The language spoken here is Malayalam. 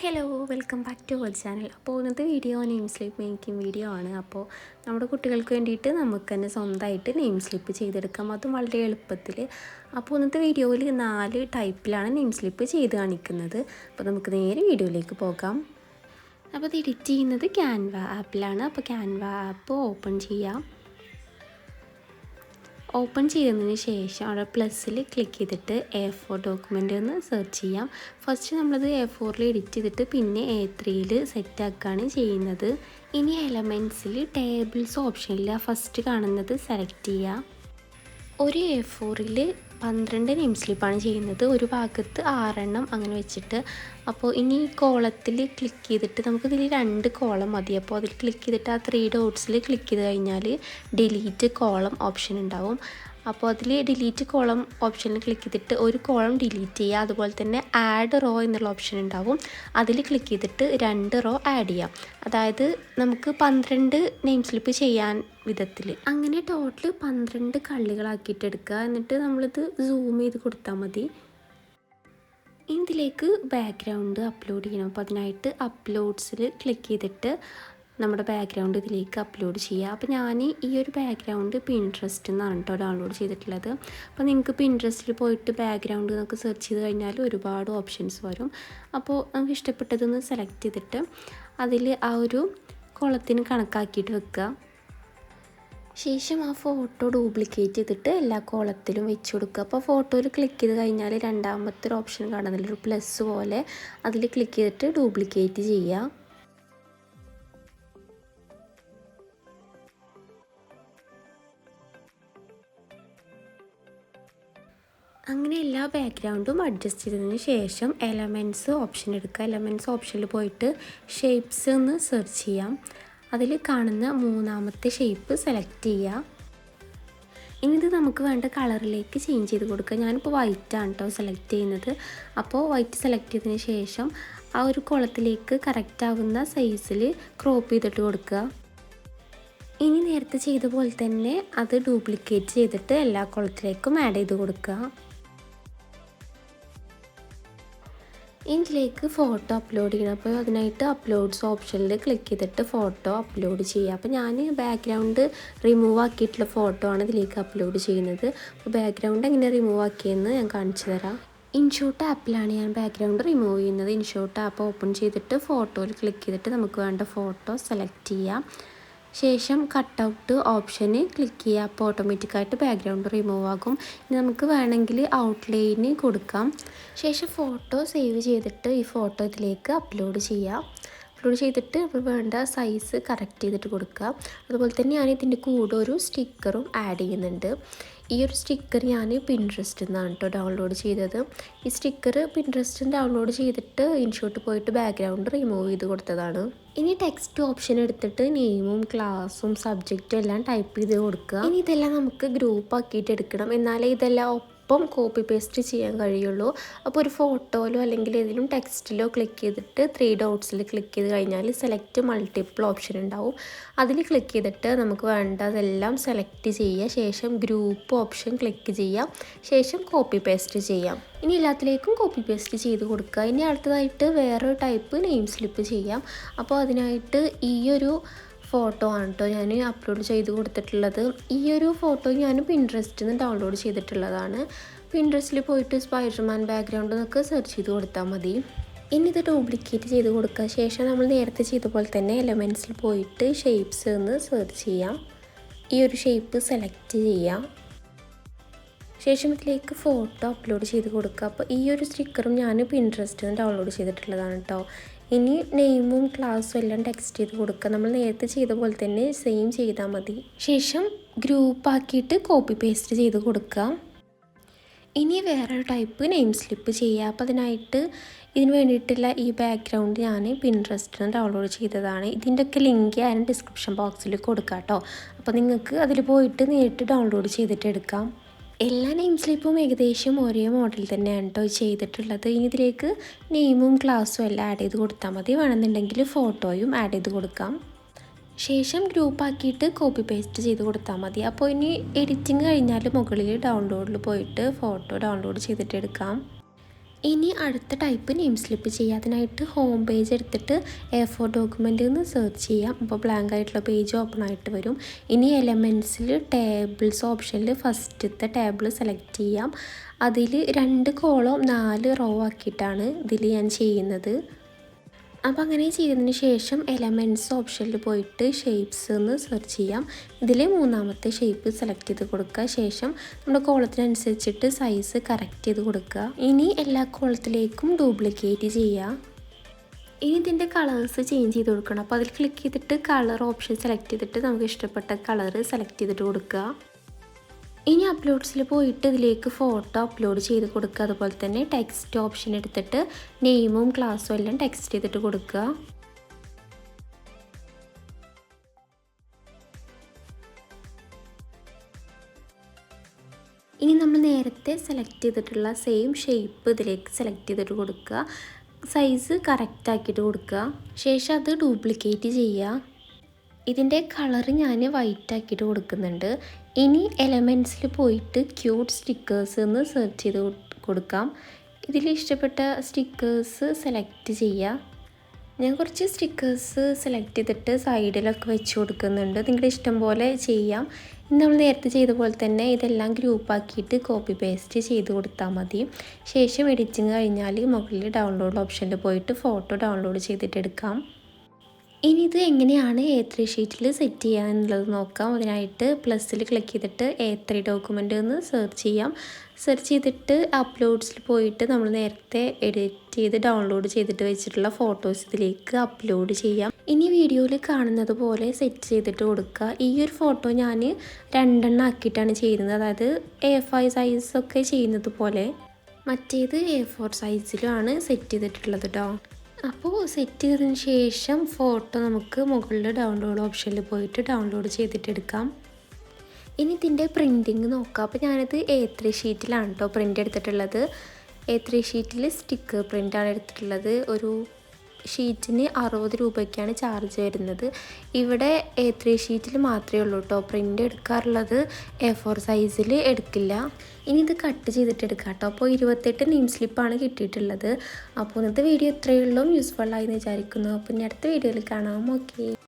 Hello welcome back to our channel അപ്പോൾ ഇന്നത്തെ video name slip making video ആണ്. അപ്പോൾ നമ്മുടെ കുട്ടികൾക്ക് വേണ്ടിയിട്ട് നമുക്ക് തന്നെ സ്വന്തമായിട്ട് നെയിം സ്ലിപ്പ് ചെയ്തെടുക്കാം. അതും വളരെ എളുപ്പത്തിൽ അപ്പോൾ ഇന്നത്തെ വീഡിയോയിൽ നാല് ടൈപ്പിലാണ് നെയിം സ്ലിപ്പ് ചെയ്ത് കാണിക്കുന്നത്. അപ്പോൾ നമുക്ക് നേരെ വീഡിയോയിലേക്ക് പോകാം. അപ്പോൾ അത് എഡിറ്റ് ചെയ്യുന്നത് ക്യാൻവ ആപ്പിലാണ് അപ്പോൾ ക്യാൻവ ആപ്പ് ഓപ്പൺ ചെയ്യാം. ഓപ്പൺ ചെയ്തതിന് ശേഷം അവിടെ പ്ലസ്സിൽ ക്ലിക്ക് ചെയ്തിട്ട് എ ഫോർ ഡോക്യുമെന്റ് എന്ന് സെർച്ച് ചെയ്യാം. ഫസ്റ്റ് നമ്മളത് എ ഫോറിൽ എഡിറ്റ് ചെയ്തിട്ട് പിന്നെ എ ത്രീയിൽ സെറ്റ് ആക്കുകയാണ് ചെയ്യുന്നത്. ഇനി എലമെന്റ്സിൽ ടേബിൾസ് ഓപ്ഷനിൽ ഫസ്റ്റ് കാണുന്നത് സെലക്ട് ചെയ്യുക ഒരു എ ഫോറിൽ പന്ത്രണ്ട് നെയിം സ്ലിപ്പാണ് ചെയ്യുന്നത്. ഒരു ഭാഗത്ത് ആറെണ്ണം അങ്ങനെ വെച്ചിട്ട്. അപ്പോൾ ഇനി കോളത്തിൽ ക്ലിക്ക് ചെയ്തിട്ട് നമുക്ക് നമുക്കിതിൽ രണ്ട് കോളം മതി. അപ്പോൾ അതിൽ ക്ലിക്ക് ചെയ്തിട്ട് ആ ത്രീ ഡോട്ട്സിൽ ക്ലിക്ക് ചെയ്ത് കഴിഞ്ഞാൽ ഡിലീറ്റ് കോളം ഓപ്ഷൻ ഉണ്ടാവും. അപ്പോൾ അതിൽ ഡിലീറ്റ് കോളം ഓപ്ഷനിൽ ക്ലിക്ക് ചെയ്തിട്ട് ഒരു കോളം ഡിലീറ്റ് ചെയ്യുക. അതുപോലെ തന്നെ ആഡ് റോ എന്നുള്ള ഓപ്ഷൻ ഉണ്ടാവും. അതിൽ ക്ലിക്ക് ചെയ്തിട്ട് രണ്ട് റോ ആഡ് ചെയ്യാം അതായത് നമുക്ക് പന്ത്രണ്ട് നെയിം സ്ലിപ്പ് ചെയ്യാൻ വിധത്തിൽ. അങ്ങനെ ടോട്ടൽ പന്ത്രണ്ട് കള്ളികളാക്കിയിട്ട് എടുക്കുക. എന്നിട്ട് നമ്മളിത് സൂം ചെയ്ത് കൊടുത്താൽ മതി. ഇതിലേക്ക് ബാക്ക്ഗ്രൗണ്ട് അപ്ലോഡ് ചെയ്യണം. അപ്പോൾ അതിനായിട്ട് അപ്ലോഡ്സിൽ ക്ലിക്ക് ചെയ്തിട്ട് നമ്മുടെ ബാക്ക്ഗ്രൗണ്ട് ഇതിലേക്ക് അപ്ലോഡ് ചെയ്യുക. അപ്പോൾ ഞാൻ ഈ ഒരു ബാക്ക്ഗ്രൗണ്ട് പിൻട്രസ്റ്റ് എന്നാണ് കേട്ടോ ഡൗൺലോഡ് ചെയ്തിട്ടുള്ളത്. അപ്പോൾ നിങ്ങൾക്ക് പിൻട്രസ്റ്റിൽ പോയിട്ട് ബാക്ക്ഗ്രൗണ്ട് നമുക്ക് സെർച്ച് ചെയ്ത് കഴിഞ്ഞാൽ ഒരുപാട് ഓപ്ഷൻസ് വരും. അപ്പോൾ നമുക്ക് ഇഷ്ടപ്പെട്ടതൊന്ന് സെലക്ട് ചെയ്തിട്ട് അതിൽ ആ ഒരു കുളത്തിന് കണക്കാക്കിയിട്ട് വെക്കുക ശേഷം ആ ഫോട്ടോ ഡ്യൂപ്ലിക്കേറ്റ് ചെയ്തിട്ട് എല്ലാ കോളത്തിലും വെച്ച് കൊടുക്കുക അപ്പോൾ ഫോട്ടോയിൽ ക്ലിക്ക് ചെയ്ത് കഴിഞ്ഞാൽ രണ്ടാമത്തെ ഒരു ഓപ്ഷൻ കാണുന്നില്ല. ഒരു പ്ലസ് പോലെ അതിൽ ക്ലിക്ക് ചെയ്തിട്ട് ഡ്യൂപ്ലിക്കേറ്റ് ചെയ്യുക അങ്ങനെ എല്ലാ ബാക്ക്ഗ്രൗണ്ടും അഡ്ജസ്റ്റ് ചെയ്തതിന് ശേഷം എലമെന്റ്സ് ഓപ്ഷൻ എടുക്കുക. എലമെന്റ്സ് ഓപ്ഷനിൽ പോയിട്ട് ഷേപ്സ് എന്ന് സെർച്ച് ചെയ്യാം. അതിൽ കാണുന്ന മൂന്നാമത്തെ ഷേപ്പ് സെലക്ട് ചെയ്യുക. ഇനി ഇത് നമുക്ക് വേണ്ട കളറിലേക്ക് ചേഞ്ച് ചെയ്ത് കൊടുക്കുക. ഞാനിപ്പോൾ വൈറ്റാണ് കേട്ടോ സെലക്ട് ചെയ്യുന്നത്. അപ്പോൾ വൈറ്റ് സെലക്ട് ചെയ്തതിന് ശേഷം ആ ഒരു കുളത്തിലേക്ക് കറക്റ്റ് ആവുന്ന സൈസിൽ ക്രോപ്പ് ചെയ്തിട്ട് കൊടുക്കുക. ഇനി നേരത്തെ ചെയ്ത പോലെ തന്നെ അത് ഡ്യൂപ്ലിക്കേറ്റ് ചെയ്തിട്ട് എല്ലാ കുളത്തിലേക്കും ആഡ് ചെയ്ത് കൊടുക്കുക. ഇതിലേക്ക് ഫോട്ടോ അപ്ലോഡ് ചെയ്യണം. അപ്പോൾ അതിനായിട്ട് അപ്ലോഡ്സ് ഓപ്ഷനിൽ ക്ലിക്ക് ചെയ്തിട്ട് ഫോട്ടോ അപ്ലോഡ് ചെയ്യുക. അപ്പോൾ ഞാൻ ബാക്ക്ഗ്രൗണ്ട് റിമൂവ് ആക്കിയിട്ടുള്ള ഫോട്ടോ ആണ് ഇതിലേക്ക് അപ്ലോഡ് ചെയ്യുന്നത്. അപ്പോൾ ബാക്ക്ഗ്രൗണ്ട് എങ്ങനെ റിമൂവ് ആക്കിയെന്ന് ഞാൻ കാണിച്ചു തരാം. ഇൻഷോട്ട് ആപ്പിലാണ് ഞാൻ ബാക്ക്ഗ്രൗണ്ട് റിമൂവ് ചെയ്യുന്നത്. ഇൻഷോട്ട് ആപ്പ് ഓപ്പൺ ചെയ്തിട്ട് ഫോട്ടോയിൽ ക്ലിക്ക് ചെയ്തിട്ട് നമുക്ക് വേണ്ട ഫോട്ടോ സെലക്ട് ചെയ്യാം. ശേഷം കട്ട് ഔട്ട് ഓപ്ഷന് ക്ലിക്ക് ചെയ്യുക. അപ്പോൾ ഓട്ടോമാറ്റിക്കായിട്ട് ബാക്ക്ഗ്രൗണ്ട് റിമൂവ് ആകും. ഇനി നമുക്ക് വേണമെങ്കിൽ ഔട്ട്ലൈന് കൊടുക്കാം. ശേഷം ഫോട്ടോ സേവ് ചെയ്തിട്ട് ഈ ഫോട്ടോ ഇതിലേക്ക് അപ്ലോഡ് ചെയ്യാം. അപ്ലോഡ് ചെയ്തിട്ട് നമ്മൾ വേണ്ട സൈസ് കറക്റ്റ് ചെയ്തിട്ട് കൊടുക്കുക. അതുപോലെ തന്നെ ഞാൻ ഇതിന്റെ കൂടെ ഒരു സ്റ്റിക്കറും ആഡ് ചെയ്യുന്നുണ്ട്. ഈ ഒരു സ്റ്റിക്കർ ഞാൻ പിൻട്രസ്റ്റിൽ നിന്നാണ് കേട്ടോ ഡൗൺലോഡ് ചെയ്തത്. ഈ സ്റ്റിക്കർ പിൻട്രസ്റ്റിൽ ഡൗൺലോഡ് ചെയ്തിട്ട് ഇൻഷോട്ട് പോയിട്ട് ബാക്ക്ഗ്രൗണ്ട് റിമൂവ് ചെയ്ത് കൊടുത്തതാണ്. ഇനി ടെക്സ്റ്റ് ഓപ്ഷൻ എടുത്തിട്ട് നെയിമും ക്ലാസ്സും സബ്ജക്റ്റും എല്ലാം ടൈപ്പ് ചെയ്ത് കൊടുക്കുക. ഇനി ഇതെല്ലാം നമുക്ക് ഗ്രൂപ്പ് ആക്കിയിട്ട് എടുക്കണം. എന്നാലേ ഇതെല്ലാം ഒപ്പം കോപ്പി പേസ്റ്റ് ചെയ്യാൻ കഴിയുള്ളൂ. അപ്പോൾ ഒരു ഫോട്ടോയിലോ അല്ലെങ്കിൽ ഏതെങ്കിലും ടെക്സ്റ്റിലോ ക്ലിക്ക് ചെയ്തിട്ട് ത്രീ ഡോട്ട്സിൽ ക്ലിക്ക് ചെയ്ത് കഴിഞ്ഞാൽ സെലക്ട് മൾട്ടിപ്പിൾ ഓപ്ഷൻ ഉണ്ടാവും. അതിൽ ക്ലിക്ക് ചെയ്തിട്ട് നമുക്ക് വേണ്ടതെല്ലാം സെലക്ട് ചെയ്യുക ശേഷം ഗ്രൂപ്പ് ഓപ്ഷൻ ക്ലിക്ക് ചെയ്യാം. ശേഷം കോപ്പി പേസ്റ്റ് ചെയ്യാം. ഇനി എല്ലാത്തിലേക്കും കോപ്പി പേസ്റ്റ് ചെയ്ത് കൊടുക്കുക. ഇനി അടുത്തതായിട്ട് വേറൊരു ടൈപ്പ് നെയിം സ്ലിപ്പ് ചെയ്യാം. അപ്പോൾ അതിനായിട്ട് ഈ ഒരു ഫോട്ടോ ആണ് കേട്ടോ ഞാൻ അപ്ലോഡ് ചെയ്ത് കൊടുത്തിട്ടുള്ളത്. ഈ ഒരു ഫോട്ടോ ഞാൻ പിൻട്രസ്റ്റിൽ നിന്ന് ഡൗൺലോഡ് ചെയ്തിട്ടുള്ളതാണ്. പിൻട്രസ്റ്റിൽ പോയിട്ട് സ്പൈഡർമാൻ ബാക്ക്ഗ്രൗണ്ട് എന്നൊക്കെ സെർച്ച് ചെയ്ത് കൊടുത്താൽ മതി. ഇനി ഇത് ഡ്യൂപ്ലിക്കേറ്റ് ചെയ്ത് കൊടുക്കുക ശേഷം നമ്മൾ നേരത്തെ ചെയ്ത പോലെ തന്നെ എലമെന്റ്സിൽ പോയിട്ട് ഷേപ്സ് എന്ന് സെർച്ച് ചെയ്യാം. ഈ ഒരു ഷേപ്പ് സെലക്ട് ചെയ്യാം. ശേഷം ഇതിലേക്ക് ഫോട്ടോ അപ്ലോഡ് ചെയ്ത് കൊടുക്കുക. അപ്പോൾ ഈ ഒരു സ്റ്റിക്കറും ഞാൻ പിൻട്രസ്റ്റിൽ നിന്ന് ഡൗൺലോഡ് ചെയ്തിട്ടുള്ളതാണ് കേട്ടോ ഇനി നെയിമും ക്ലാസ്സും എല്ലാം ടെക്സ്റ്റ് ചെയ്ത് കൊടുക്കുക. നമ്മൾ നേരത്തെ ചെയ്ത പോലെ തന്നെ സെയിം ചെയ്താൽ മതി. ശേഷം ഗ്രൂപ്പ് ആക്കിയിട്ട് കോപ്പി പേസ്റ്റ് ചെയ്ത് കൊടുക്കുക. ഇനി വേറൊരു ടൈപ്പ് നെയിം സ്ലിപ്പ് ചെയ്യുക അപ്പോൾ അതിനായിട്ട് ഇതിന് വേണ്ടിയിട്ടുള്ള ഈ ബാക്ക്ഗ്രൗണ്ട് ഞാൻ പിൻട്രസ്റ്റിൽ നിന്ന് ഡൗൺലോഡ് ചെയ്തതാണ്. ഇതിന്റെയൊക്കെ ലിങ്ക് ഞാൻ ഡിസ്ക്രിപ്ഷൻ ബോക്സിൽ കൊടുക്കാം കേട്ടോ അപ്പോൾ നിങ്ങൾക്ക് അതിൽ പോയിട്ട് നേരിട്ട് ഡൗൺലോഡ് ചെയ്തിട്ട് എടുക്കാം. എല്ലാ നെയിം സ്ലിപ്പും ഏകദേശം ഒരേ മോഡൽ തന്നെയാണ് കേട്ടോ ചെയ്തിട്ടുള്ളത്. ഇനി ഇതിലേക്ക് നെയിമും ക്ലാസ്സും എല്ലാം ആഡ് ചെയ്ത് കൊടുത്താൽ മതി. വേണമെന്നുണ്ടെങ്കിൽ ഫോട്ടോയും ആഡ് ചെയ്ത് കൊടുക്കാം. ശേഷം ഗ്രൂപ്പ് ആക്കിയിട്ട് കോപ്പി പേസ്റ്റ് ചെയ്ത് കൊടുത്താൽ മതി. അപ്പോൾ ഇനി എഡിറ്റിംഗ് കഴിഞ്ഞാൽ മുകളിൽ ഡൗൺലോഡിൽ പോയിട്ട് ഫോട്ടോ ഡൗൺലോഡ് ചെയ്തിട്ട് എടുക്കാം. ഇനി അടുത്ത ടൈപ്പ് നെയിം സ്ലിപ്പ് ചെയ്യുക അതിനായിട്ട് ഹോം പേജ് എടുത്തിട്ട് എ ഫോർ ഡോക്യുമെന്റ് എന്ന് സെർച്ച് ചെയ്യാം. അപ്പോൾ ബ്ലാങ്ക് ആയിട്ടുള്ള പേജ് ഓപ്പൺ ആയിട്ട് വരും. ഇനി എലമെന്റ്സിൽ ടേബിൾസ് ഓപ്ഷനിൽ ഫസ്റ്റത്തെ ടേബിൾ സെലക്ട് ചെയ്യാം. അതിൽ രണ്ട് കോളം നാല് റോ ആക്കിയിട്ടാണ് ഇതിൽ ഞാൻ ചെയ്യുന്നത്. അപ്പോൾ അങ്ങനെ ചെയ്തതിന് ശേഷം എലമെന്റ്സ് ഓപ്ഷനിൽ പോയിട്ട് ഷേപ്സ് എന്ന് സെർച്ച് ചെയ്യാം. ഇതിൽ മൂന്നാമത്തെ ഷേപ്പ് സെലക്ട് ചെയ്ത് കൊടുക്കുക. ശേഷം നമ്മുടെ കോളത്തിനനുസരിച്ചിട്ട് സൈസ് കറക്റ്റ് ചെയ്ത് കൊടുക്കുക. ഇനി എല്ലാ കോളത്തിലേക്കും ഡ്യൂപ്ലിക്കേറ്റ് ചെയ്യുക ഇനി ഇതിന്റെ കളേഴ്സ് ചേഞ്ച് ചെയ്ത് കൊടുക്കണം. അപ്പോൾ അതിൽ ക്ലിക്ക് ചെയ്തിട്ട് കളർ ഓപ്ഷൻ സെലക്ട് ചെയ്തിട്ട് നമുക്ക് ഇഷ്ടപ്പെട്ട കളർ സെലക്ട് ചെയ്തിട്ട് കൊടുക്കുക. ഇനി അപ്ലോഡ്സിൽ പോയിട്ട് ഇതിലേക്ക് ഫോട്ടോ അപ്ലോഡ് ചെയ്ത് കൊടുക്കുക. അതുപോലെ തന്നെ ടെക്സ്റ്റ് ഓപ്ഷൻ എടുത്തിട്ട് നെയിമും ക്ലാസ്സും എല്ലാം ടെക്സ്റ്റ് ചെയ്തിട്ട് കൊടുക്കുക. ഇനി നമ്മൾ നേരത്തെ സെലക്ട് ചെയ്തിട്ടുള്ള സെയിം ഷേപ്പ് ഇതിലേക്ക് സെലക്ട് ചെയ്തിട്ട് കൊടുക്കുക. സൈസ് കറക്റ്റ് ആക്കിയിട്ട് കൊടുക്കുക. ശേഷം അത് ഡ്യൂപ്ലിക്കേറ്റ് ചെയ്യുക. ഇതിന്റെ കളർ ഞാൻ വൈറ്റ് ആക്കിയിട്ട് കൊടുക്കുന്നുണ്ട്. ഇനി എലമെന്റ്സിൽ പോയിട്ട് ക്യൂട്ട് സ്റ്റിക്കേഴ്സ് എന്ന് സെർച്ച് ചെയ്ത് കൊടുക്കാം. ഇതിൽ ഇഷ്ടപ്പെട്ട സ്റ്റിക്കേഴ്സ് സെലക്ട് ചെയ്യുക ഞാൻ കുറച്ച് സ്റ്റിക്കേഴ്സ് സെലക്ട് ചെയ്തിട്ട് സൈഡിലൊക്കെ വെച്ച് കൊടുക്കുന്നുണ്ട്. നിങ്ങളുടെ ഇഷ്ടം പോലെ ചെയ്യാം. ഇന്ന് നമ്മൾ നേരത്തെ ചെയ്ത പോലെ തന്നെ ഇതെല്ലാം ഗ്രൂപ്പാക്കിയിട്ട് കോപ്പി പേസ്റ്റ് ചെയ്ത് കൊടുത്താൽ മതി. ശേഷം എഡിറ്റിങ് കഴിഞ്ഞാൽ മുകളിൽ ഡൗൺലോഡ് ഓപ്ഷനിൽ പോയിട്ട് ഫോട്ടോ ഡൗൺലോഡ് ചെയ്തിട്ട് എടുക്കാം. ഇനി ഇത് എങ്ങനെയാണ് എ ത്രീ ഷീറ്റിൽ സെറ്റ് ചെയ്യുക എന്നുള്ളത് നോക്കാം. അതിനായിട്ട് പ്ലസ്സിൽ ക്ലിക്ക് ചെയ്തിട്ട് എ ത്രീ ഡോക്യുമെന്റ് എന്ന് സെർച്ച് ചെയ്യാം. സെർച്ച് ചെയ്തിട്ട് അപ്ലോഡ്സിൽ പോയിട്ട് നമ്മൾ നേരത്തെ എഡിറ്റ് ചെയ്ത് ഡൗൺലോഡ് ചെയ്തിട്ട് വെച്ചിട്ടുള്ള ഫോട്ടോസ് ഇതിലേക്ക് അപ്ലോഡ് ചെയ്യാം. ഇനി വീഡിയോയിൽ കാണുന്നത് പോലെ സെറ്റ് ചെയ്തിട്ട് കൊടുക്കുക. ഈ ഒരു ഫോട്ടോ ഞാൻ രണ്ടെണ്ണം ആക്കിയിട്ടാണ് ചെയ്യുന്നത്. അതായത് എ ഫൈവ് സൈസൊക്കെ ചെയ്യുന്നത് പോലെ. മറ്റേത് എ ഫോർ സൈസിലുമാണ് സെറ്റ് ചെയ്തിട്ടുള്ളത് കേട്ടോ അപ്പോൾ സെറ്റ് ചെയ്തതിന് ശേഷം ഫോട്ടോ നമുക്ക് മുകളിൽ ഡൗൺലോഡ് ഓപ്ഷനിൽ പോയിട്ട് ഡൗൺലോഡ് ചെയ്തിട്ട് എടുക്കാം. ഇനി ഇതിന്റെ പ്രിന്റിങ് നോക്കാം. അപ്പോൾ ഞാനിത് എ ത്രീ ഷീറ്റിലാണ് കേട്ടോ പ്രിന്റ് എടുത്തിട്ടുള്ളത്. എ ത്രീ ഷീറ്റിൽ സ്റ്റിക്കർ പ്രിന്റാണ് എടുത്തിട്ടുള്ളത്. ഒരു ഷീറ്റിന് അറുപത് രൂപയ്ക്കാണ് ചാർജ് വരുന്നത്. ഇവിടെ എ ത്രീ ഷീറ്റിൽ മാത്രമേ ഉള്ളൂ കേട്ടോ പ്രിന്റ് എടുക്കാറുള്ളത് എ ഫോർ സൈസിൽ എടുക്കില്ല. ഇനി ഇത് കട്ട് ചെയ്തിട്ട് എടുക്കാം കേട്ടോ അപ്പോൾ ഇരുപത്തെട്ട് നെയിം സ്ലിപ്പാണ് കിട്ടിയിട്ടുള്ളത്. അപ്പോൾ ഇന്നത്തെ വീഡിയോ ഇത്രയേ ഉള്ളൂ. യൂസ്ഫുൾ ആയി എന്ന് വിചാരിക്കുന്നു. അപ്പോൾ ഇനി അടുത്ത വീഡിയോയിൽ കാണാം. ഓക്കെ